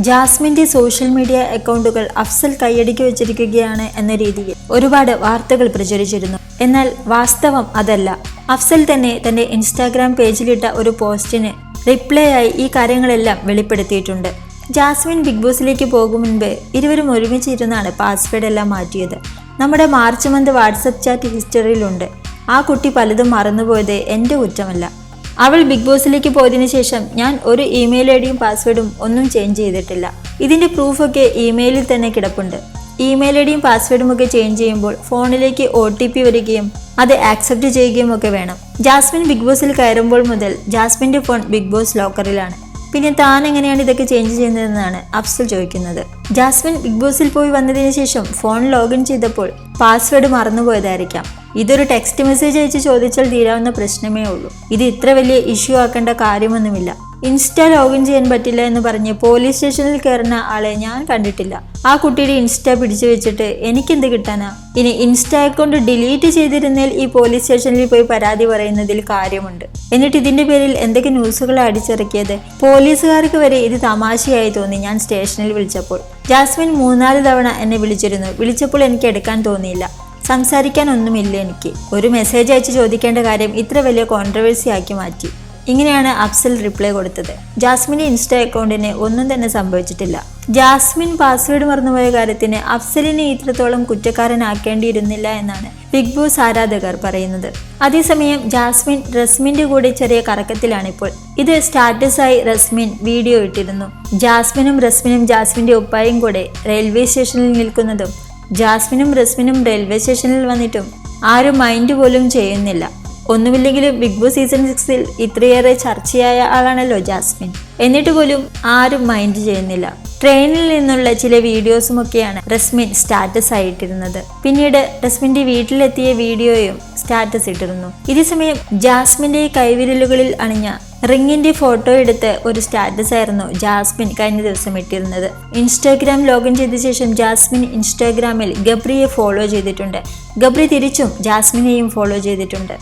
ജാസ്മിന്റെ social media അക്കൗണ്ടുകൾ അഫ്സൽ കൈയടിക്കി വെച്ചിരിക്കുകയാണ് എന്ന രീതിയിൽ ഒരുപാട് വാർത്തകൾ പ്രചരിച്ചിരുന്നു. എന്നാൽ വാസ്തവം അതല്ല. അഫ്സൽ തന്നെ തന്റെ ഇൻസ്റ്റാഗ്രാം പേജിലിട്ട ഒരു പോസ്റ്റിന് റിപ്ലൈ ആയി ഈ കാര്യങ്ങളെല്ലാം വെളിപ്പെടുത്തിയിട്ടുണ്ട്. ജാസ്മിൻ ബിഗ് ബോസിലേക്ക് പോകും മുൻപ് ഇരുവരും ഒരുമിച്ചിരുന്നാണ് പാസ്വേഡ് എല്ലാം മാറ്റിയത്. നമ്മുടെ മാർച്ച് മന്ത് വാട്സപ്പ് ചാറ്റ് ഹിസ്റ്ററിയിലുണ്ട്. ആ കുട്ടി പലതും മറന്നുപോയത് എന്റെ കുറ്റമല്ല. അവൾ ബിഗ് ബോസിലേക്ക് പോയതിനു ശേഷം ഞാൻ ഒരു ഇമെയിൽ ഐ ഡിയും പാസ്വേഡും ഒന്നും ചേഞ്ച് ചെയ്തിട്ടില്ല. ഇതിന്റെ പ്രൂഫൊക്കെ ഇമെയിലിൽ തന്നെ കിടപ്പുണ്ട്. ഇമെയിൽ ഐ ഡിയും പാസ്വേഡും ഒക്കെ ചേഞ്ച് ചെയ്യുമ്പോൾ ഫോണിലേക്ക് ഒ ടി പി വരികയും അത് ആക്സെപ്റ്റ് ചെയ്യുകയും ഒക്കെ വേണം. ജാസ്മിൻ ബിഗ് ബോസിൽ കയറുമ്പോൾ മുതൽ ജാസ്മിന്റെ ഫോൺ ബിഗ് ബോസ് ലോക്കറിലാണ്. പിന്നെ താൻ എങ്ങനെയാണ് ഇതൊക്കെ ചേഞ്ച് ചെയ്യുന്നതെന്നാണ് അഫ്സൽ ചോദിക്കുന്നത്. ജാസ്മിൻ ബിഗ് ബോസിൽ പോയി വന്നതിന് ശേഷം ഫോൺ ലോഗിൻ ചെയ്തപ്പോൾ പാസ്വേഡ് മറന്നുപോയതായിരിക്കാം. ഇതൊരു ടെക്സ്റ്റ് മെസ്സേജ് അയച്ച് ചോദിച്ചാൽ തീരാവുന്ന പ്രശ്നമേ ഉള്ളൂ. ഇത് ഇത്ര വലിയ ഇഷ്യൂ ആക്കേണ്ട കാര്യമൊന്നുമില്ല. ഇൻസ്റ്റ ലോഗിൻ ചെയ്യാൻ പറ്റില്ല എന്ന് പറഞ്ഞ് പോലീസ് സ്റ്റേഷനിൽ കയറുന്ന ആളെ ഞാൻ കണ്ടിട്ടില്ല. ആ കുട്ടിയുടെ ഇൻസ്റ്റ പിടിച്ചു വെച്ചിട്ട് എനിക്കെന്ത് കിട്ടാനാ? ഇനി ഇൻസ്റ്റ അക്കൗണ്ട് ഡിലീറ്റ് ചെയ്തിരുന്നേൽ ഈ പോലീസ് സ്റ്റേഷനിൽ പോയി പരാതി പറയുന്നതിൽ കാര്യമുണ്ട്. എന്നിട്ട് ഇതിന്റെ പേരിൽ എന്തൊക്കെ ന്യൂസുകൾ അടിച്ചിറക്കിയത്? പോലീസുകാർക്ക് വരെ ഇത് തമാശയായി തോന്നി ഞാൻ സ്റ്റേഷനിൽ വിളിച്ചപ്പോൾ. ജാസ്മിൻ മൂന്നാൽ തവണ എന്നെ വിളിച്ചിരുന്നു. വിളിച്ചപ്പോൾ എനിക്ക് എടുക്കാൻ തോന്നിയില്ല. സംസാരിക്കാൻ ഒന്നുമില്ല എനിക്ക്. ഒരു മെസ്സേജ് അയച്ച് ചോദിക്കേണ്ട കാര്യം ഇത്ര വലിയ കോൺട്രവേഴ്സി ആക്കി മാറ്റി. ഇങ്ങനെയാണ് അഫ്സൽ റിപ്ലൈ കൊടുത്തത്. ജാസ്മിന്റെ ഇൻസ്റ്റ അക്കൗണ്ടിന് ഒന്നും തന്നെ സംഭവിച്ചിട്ടില്ല. ജാസ്മിൻ പാസ്വേഡ് മറന്നുപോയ കാര്യത്തിന് അഫ്സലിനെ ഇത്രത്തോളം കുറ്റക്കാരനാക്കേണ്ടിയിരുന്നില്ല എന്നാണ് ബിഗ് ബോസ് ആരാധകർ പറയുന്നത്. അതേസമയം ജാസ്മിൻ റസ്മിന്റെ കൂടെ ചെറിയ കറക്കത്തിലാണ് ഇപ്പോൾ ഇത് സ്റ്റാറ്റസായി റസ്മിൻ വീഡിയോ ഇട്ടിരുന്നു. ജാസ്മിനും റസ്മിനും ജാസ്മിന്റെ ഉപ്പായും കൂടെ റെയിൽവേ സ്റ്റേഷനിൽ നിൽക്കുന്നതും ജാസ്മിനും റസ്മിനും റെയിൽവേ സ്റ്റേഷനിൽ വന്നിട്ടും ആരും മൈൻഡ് പോലും ചെയ്യുന്നില്ല. ഒന്നുമില്ലെങ്കിലും ബിഗ് ബോസ് സീസൺ സിക്സിൽ ഇത്രയേറെ ചർച്ചയായ ആളാണല്ലോ ജാസ്മിൻ. എന്നിട്ട് പോലും ആരും മൈൻഡ് ചെയ്യുന്നില്ല. ട്രെയിനിൽ നിന്നുള്ള ചില വീഡിയോസും ഒക്കെയാണ് റസ്മിൻ സ്റ്റാറ്റസ് ആയിട്ടിരുന്നത്. പിന്നീട് റസ്മിന്റെ വീട്ടിലെത്തിയ വീഡിയോയും സ്റ്റാറ്റസ് ഇട്ടിരുന്നു. ഇതേ സമയം ജാസ്മിന്റെ കൈവിരലുകളിൽ അണിഞ്ഞ റിങ്ങിന്റെ ഫോട്ടോ എടുത്ത് ഒരു സ്റ്റാറ്റസ് ആയിരുന്നു ജാസ്മിൻ കഴിഞ്ഞ ദിവസം ഇട്ടിരുന്നത്. ഇൻസ്റ്റാഗ്രാം ലോഗിൻ ചെയ്ത ശേഷം ജാസ്മിൻ ഇൻസ്റ്റാഗ്രാമിൽ ഗബ്രിയെ ഫോളോ ചെയ്തിട്ടുണ്ട്. ഗബ്രി തിരിച്ചും ജാസ്മിനെയും ഫോളോ ചെയ്തിട്ടുണ്ട്.